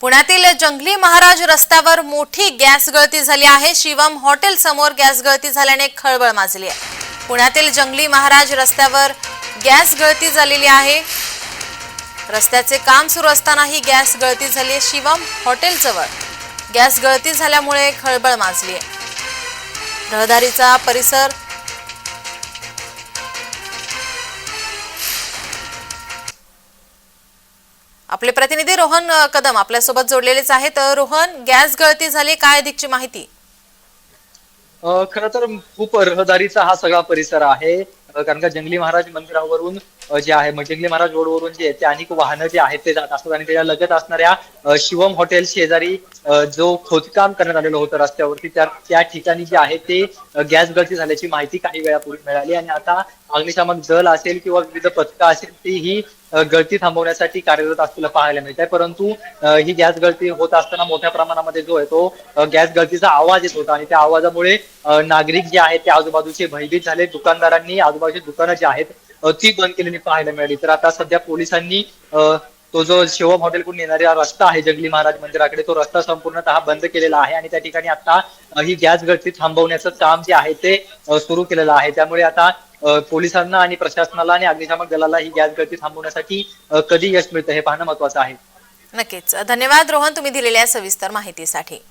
पुण्यातील जंगली महाराज रस्त्यावर मोठी गॅस गळती झाली आहे. शिवम हॉटेल समोर गॅस गळती झाल्याने खळबळ माजली आहे. पुण्यातील जंगली महाराज रस्त्यावर गॅस गळती झालेली आहे. रस्त्याचे काम सुरू असताना ही गॅस गळती झाली आहे. शिवम हॉटेलजवळ गॅस गळती झाल्यामुळे खळबळ माजली आहे. रहदारीचा परिसर आपले प्रतिनिधी रोहन कदम आपल्यासोबत जोडलेलेच आहेत. रोहन गॅस गळती झाली काय अधिकची माहिती? खर तर खूप रहदारीचा हा सगळा परिसर आहे. कारण का जंगली महाराज मंदिरावरून जे आहे जंगली महाराज रोडवरून जे ते अनेक वाहनं जे आहेत ते जात असतात आणि त्याच्या लगत असणाऱ्या शिवम हॉटेल शेजारी जो खोदकाम करण्यात आलेलं होतं रस्त्यावरती त्या त्या ठिकाणी जे आहे ते गॅस गळती झाल्याची माहिती काही वेळापूर्वी मिळाली. आणि आता अग्निशामक दल असेल किंवा विविध पथकं असेल ती ही गळती थांबवण्यासाठी कार्यरत असलेलं पाहायला मिळत आहे परंतु ही गॅस गळती होत असताना मोठ्या प्रमाणामध्ये जो आहे तो गॅस गळतीचा आवाज येत होता. आणि त्या आवाजामुळे नागरिक जे आहेत ते आजूबाजूचे भयभीत झाले. दुकानदारांनी आजूबाजूची दुकानं जी आहेत ती बंद केलेली पाहायला मिळाली. तर आता सध्या पोलिसांनी तो जो शिवम हॉटेलकडून येणारा रस्ता आहे जंगली महाराज मंदिराकडे तो रस्ता संपूर्णतः बंद केलेला आहे. आणि त्या ठिकाणी आता ही गॅस गळती थांबवण्याचं काम जे आहे ते सुरू केलेलं आहे. त्यामुळे आता पोलिसांना आणि प्रशासनाला आणि अग्निशामक दलाला ही गॅस गळती थांबवण्यासाठी कधी यश मिळतं हे पाहणं महत्वाचं आहे. नक्कीच. धन्यवाद रोहन तुम्ही दिलेल्या सविस्तर माहितीसाठी.